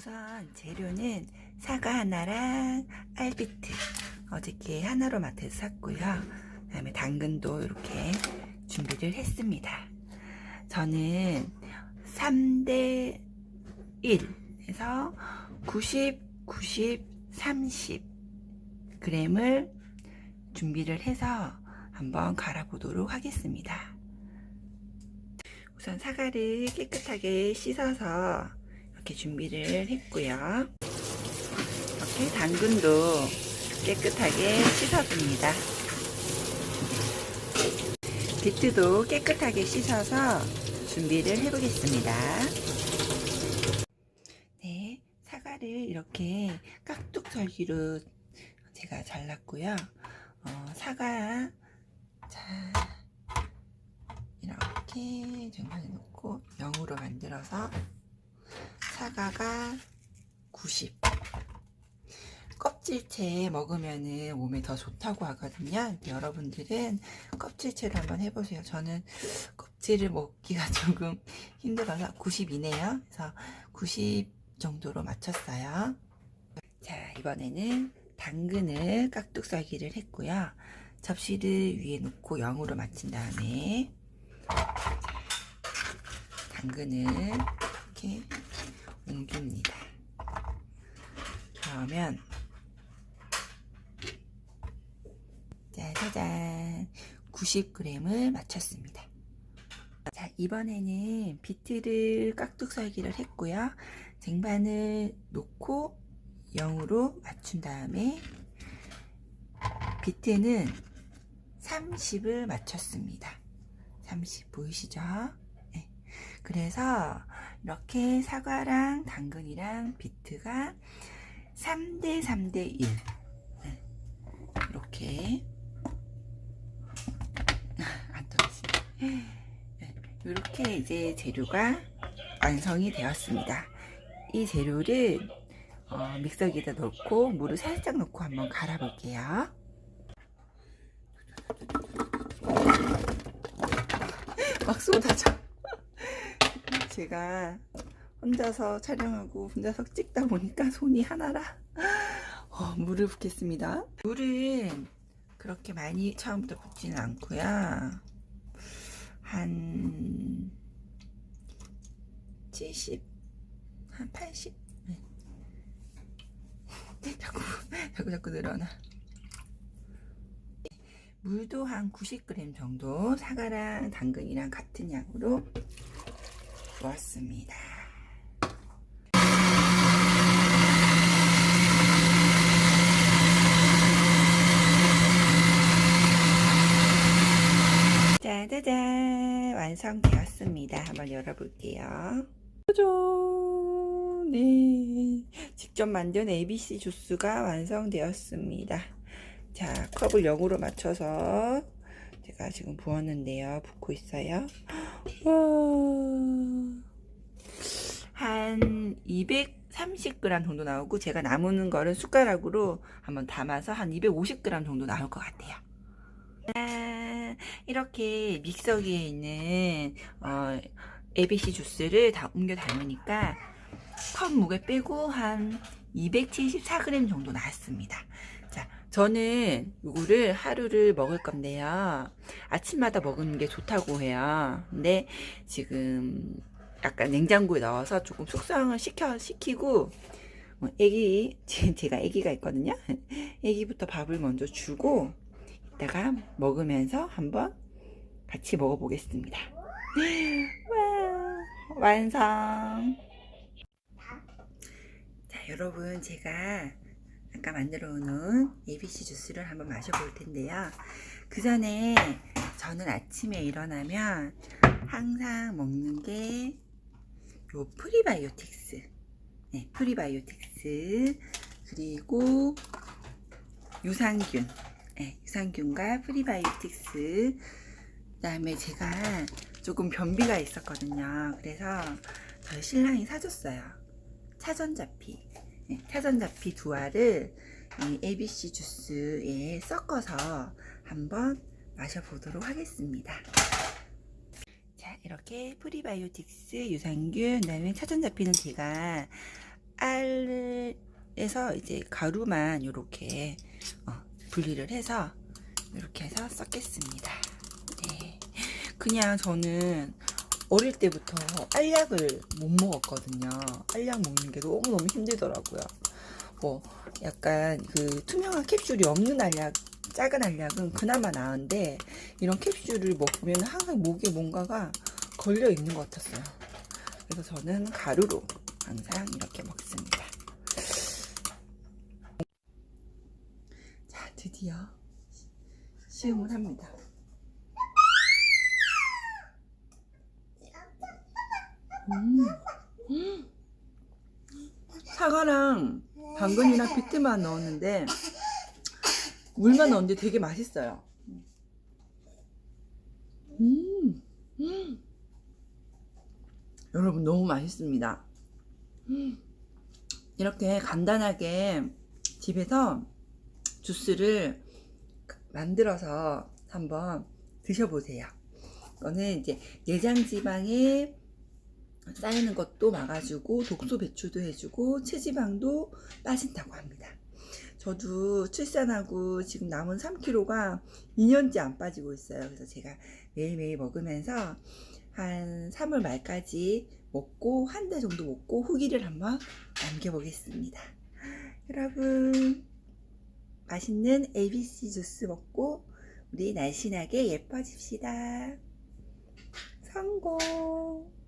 우선 재료는 사과 하나랑 알비트 어저께 하나로 마트에서 샀고요. 그 다음에 당근도 이렇게 준비를 했습니다. 저는 3대 1 해서 90, 90, 30 g을 준비를 해서 한번 갈아보도록 하겠습니다. 우선 사과를 깨끗하게 씻어서 이렇게 준비를 했고요. 이렇게 당근도 깨끗하게 씻어줍니다. 비트도 깨끗하게 씻어서 준비를 해보겠습니다. 네, 사과를 이렇게 깍둑썰기로 제가 잘랐고요. 어, 사과 자 이렇게 중간에 놓고 0으로 만들어서 사과가 90 껍질채 먹으면은 몸에 더 좋다고 하거든요. 여러분들은 껍질채로 한번 해보세요. 저는 껍질을 먹기가 조금 힘들어서 90이네요. 그래서 90 정도로 맞췄어요. 자, 이번에는 당근을 깍둑 썰기를 했고요. 접시를 위에 놓고 0으로 맞춘 다음에 당근을 이렇게 옮깁니다. 그러면 짜자잔 90g을 맞췄습니다. 자 이번에는 비트를 깍둑썰기를 했고요. 쟁반을 놓고 0으로 맞춘 다음에 비트는 30을 맞췄습니다. 30 보이시죠? 네. 그래서 이렇게 사과랑 당근이랑 비트가 3대 3대 1 네. 이렇게. 네. 이렇게 이제 재료가 완성이 되었습니다. 이 재료를 어, 믹서기에다 넣고 물을 살짝 넣고 한번 갈아 볼게요. 막 쏟아져. 제가 혼자서 촬영하고 혼자서 찍다 보니까 손이 하나라. 어, 물을 붓겠습니다. 물은 그렇게 많이 처음부터 붓지는 않고요. 한 70, 한 80. 네. 자꾸 자꾸 자꾸 늘어나. 물도 한 90g 정도 사과랑 당근이랑 같은 양으로 부었습니다. 짜자잔 완성되었습니다. 한번 열어볼게요. 짜잔 네 직접 만든 ABC 주스가 완성되었습니다. 자 컵을 0으로 맞춰서 제가 지금 부었는데요. 붓고 있어요. 와. 한 230g 정도 나오고 제가 남은 거를 숟가락으로 한번 담아서 한 250g 정도 나올 것 같아요. 아, 이렇게 믹서기에 있는 어, ABC 주스를 다 옮겨 담으니까 컵 무게 빼고 한 274g 정도 나왔습니다. 자, 저는 이거를 하루를 먹을 건데요. 아침마다 먹는 게 좋다고 해요. 근데 지금 약간 냉장고에 넣어서 조금 숙성을 시켜 시키고 뭐 애기 제- 제가 애기가 있거든요. 애기부터 밥을 먼저 주고 이따가 먹으면서 한번 같이 먹어보겠습니다. 와, 완성. 자, 여러분 제가 아까 만들어 놓은 ABC 주스를 한번 마셔볼 텐데요. 그 전에 저는 아침에 일어나면 항상 먹는 게 요 프리바이오틱스. 네, 프리바이오틱스. 그리고 유산균. 네, 유산균과 프리바이오틱스. 그 다음에 제가 조금 변비가 있었거든요. 그래서 저희 신랑이 사줬어요. 차전자피. 네, 차전자피 두 알을 이 ABC 주스에 섞어서 한번 마셔보도록 하겠습니다. 자, 이렇게 프리바이오틱스, 유산균, 그 다음에 차전자피는 제가 알에서 이제 가루만 이렇게 어, 분리를 해서 이렇게 해서 섞겠습니다. 네. 그냥 저는 어릴 때부터 알약을 못 먹었거든요. 알약 먹는 게 너무너무 힘들더라고요. 뭐 약간 그 투명한 캡슐이 없는 알약, 작은 알약은 그나마 나은데 이런 캡슐을 먹으면 항상 목에 뭔가가 걸려 있는 것 같았어요. 그래서 저는 가루로 항상 이렇게 먹습니다. 자, 드디어 시음을 합니다. 음. 음. 사과랑 당근이랑 비트만 넣었는데 물만 넣었는데 되게 맛있어요. 음. 음. 여러분 너무 맛있습니다. 음. 이렇게 간단하게 집에서 주스를 만들어서 한번 드셔보세요. 이거는 이제 내장 지방에 쌓이는 것도 막아주고 독소 배출도 해주고 체지방도 빠진다고 합니다. 저도 출산하고 지금 남은 3kg가 2년째 안 빠지고 있어요. 그래서 제가 매일매일 먹으면서 한 3월 말까지 먹고 한 달 정도 먹고 후기를 한번 남겨보겠습니다. 여러분 맛있는 ABC 주스 먹고 우리 날씬하게 예뻐집시다. 성공!